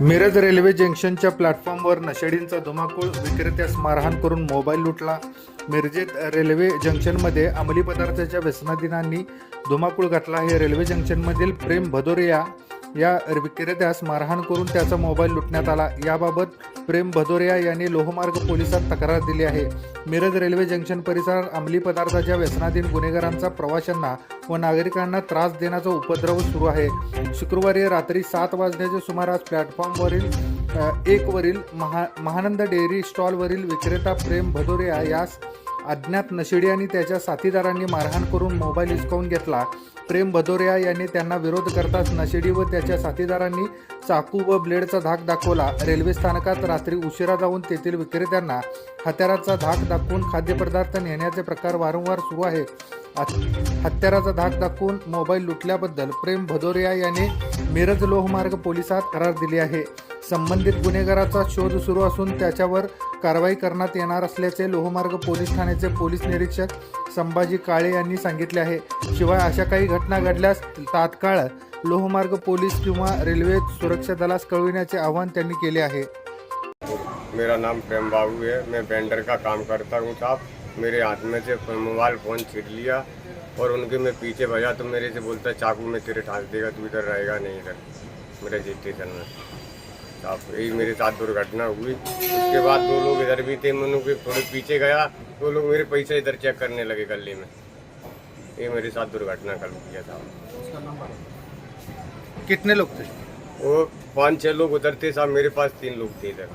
Miraj railway जंक्शनच्या प्लॅटफॉर्मवर नशेडींचा धुमाकूळ विक्रेत्यास मारहाण करून मोबाईल लुटला. मिरजेत रेल्वे जंक्शनमध्ये अंमली पदार्थाच्या व्यसनाधीनांनी धुमाकूळ घातला. हे रेल्वे जंक्शनमधील प्रेम भदोरिया या विक्रेत्यास मारहाण करून त्याचा मोबाईल लुटण्यात आला. याबाबत प्रेम भदोरिया यांनी लोहमार्ग पोलिसात तक्रार दिली आहे. मिरज रेल्वे जंक्शन परिसरात अंमली पदार्थाच्या व्यसनाधीन गुन्हेगारांचा प्रवाशांना व नागरिकांना त्रास देण्याचा उपद्रव सुरू आहे. शुक्रवारी रात्री सात वाजण्याच्या सुमारास प्लॅटफॉर्मवरील एकवरील महा महानंद डेअरी स्टॉलवरील विक्रेता प्रेम भदोरिया यास अज्ञात नशिडी आणि त्याच्या साथीदारांनी मारहाण करून मोबाईल हिसकावून घेतला. प्रेम भदोरिया यांनी त्यांना विरोध करताच नशेडी व त्याच्या साथीदारांनी चाकू व ब्लेडचा धाक दाखवला. रेल्वे स्थानकात रात्री उशिरा जाऊन तेथील विक्रेत्यांना हत्याराचा धाक दाखवून खाद्यपदार्थ नेण्याचे प्रकार वारंवार सुरू आहेत हत्याराचा धाक दाखवून मोबाईल लुटल्याबद्दल प्रेम भदोरिया याने मिरज लोहमार्ग पोलिसात करार दिली आहे. संबंधित गुन्हेगाराचा शोध सुरू असून त्याच्यावर कारवाई करण्यात येणार असल्याचे लोहमार्ग पोलीस ठाण्याचे पोलीस निरीक्षक संभाजी काळे यांनी सांगितले आहे. शिवाय अशा काही घटना घडल्यास तात्काळ लोहमार्ग पोलीस किंवा रेल्वे सुरक्षा दलास कळविण्याचे आवाहन त्यांनी केले आहे. मेरा नाम प्रेम बाबू है। मैं बेंडर का काम करता हूँ साहब मेरे हाथ में से मोबाइल फ़ोन छीन लिया और उनके मैं पीछे भजा तो मेरे से बोलता चाकू में तेरे ठाक देगा तू इधर रहेगा नहीं इधर। मेरे जी स्टेशन में साहब यही मेरे साथ दुर्घटना हुई। उसके बाद दो लोग इधर भी थे मैंने के थोड़े पीछे गया। तो लोग मेरे पैसे इधर चेक करने लगे गली में। ये मेरे साथ दुर्घटना कल किया था कितने लोग थे? वो पाँच छः लोग उधर थे साहब मेरे पास तीन लोग थे इधर।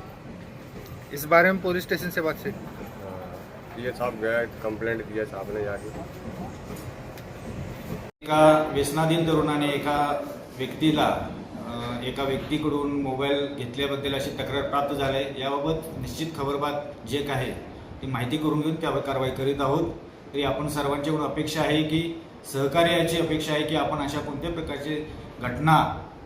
इस बारे में पुलिस स्टेशन से बात से हाँ, ये साहब गया कंप्लेंट दिया साहब ने जाके। एका व्यसनाधीन तरुणाने एका व्यक्तीला एका व्यक्तीकडून मोबाईल घेतल्याबद्दल अशी तक्रार प्राप्त झाली आहे. याबाबत निश्चित खबरबात जे काय ती माहिती करून घेऊन त्यावर कारवाई करीत आहोत. तरी आपण सर्वांच्याकडून अपेक्षा आहे की सहकार्याची अपेक्षा आहे की आपण अशा कोणत्या प्रकारचे घटना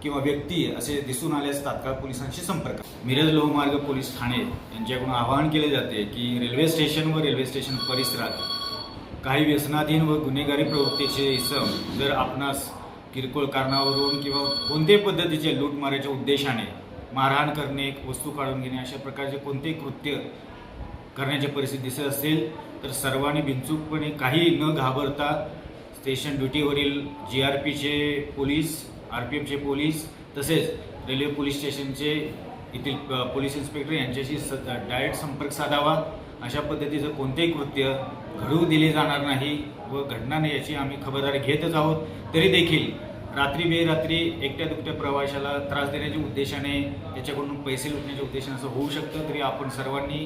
किंवा व्यक्ती असे दिसून आल्यास तात्काळ पोलिसांशी संपर्क मिरज लोहमार्ग पोलीस ठाणे यांच्याकडून आवाहन केले जाते की रेल्वे स्टेशन व रेल्वे स्टेशन परिसरात काही व्यसनाधीन व गुन्हेगारी प्रवृत्तीचे इसम जर आपणास किरकोळ कारणावरून किंवा कोणत्याही पद्धतीचे लूटमाराच्या उद्देशाने मारहाण करणे वस्तू काढून घेणे अशा प्रकारचे कोणतेही कृत्य करण्याची परिस्थिती दिसत असेल तर सर्वांनी बिनचूकपणे काही न घाबरता स्टेशन ड्युटीवरील जी आर पीचे पोलीस आर पी एफचे पोलीस तसेच रेल्वे पोलीस स्टेशनचे येथील पोलीस इन्स्पेक्टर यांच्याशी स डायरेक्ट संपर्क साधावा. अशा पद्धतीचं कोणतेही कृत्य घडवू दिले जाणार नाही व घडणार नाही याची आम्ही खबरदारी घेतच आहोत. तरी देखील रात्री बेरात्री एकट्या दुकट्या प्रवाशाला त्रास देण्याच्या उद्देशाने त्याच्याकडून पैसे लुटण्याच्या उद्देशाने असं होऊ शकतं. तरी आपण सर्वांनी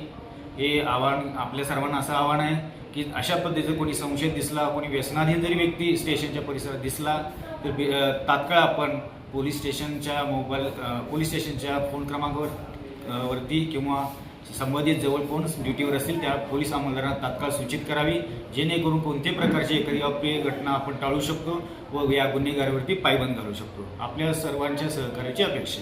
हे आव्हान आपल्या सर्वांना असं आव्हान आहे की अशा पद्धतीचं कोणी संशय दिसला कोणी व्यसनाधीन जरी व्यक्ती स्टेशनच्या परिसरात दिसला तर तात्काळ आपण पोलीस स्टेशनच्या मोबाईल पोलीस स्टेशनच्या फोन क्रमांकावर वरती किंवा संबंधित जवळ कोण ड्युटीवर असतील त्या पोलीस अंमलदारांना तात्काळ सूचित करावी. जेणेकरून कोणत्याही प्रकारची एखादी अप्रिय घटना आपण टाळू शकतो व या गुन्हेगारीवरती पायबंद घालू शकतो. आपल्या सर्वांच्या सहकार्याची अपेक्षा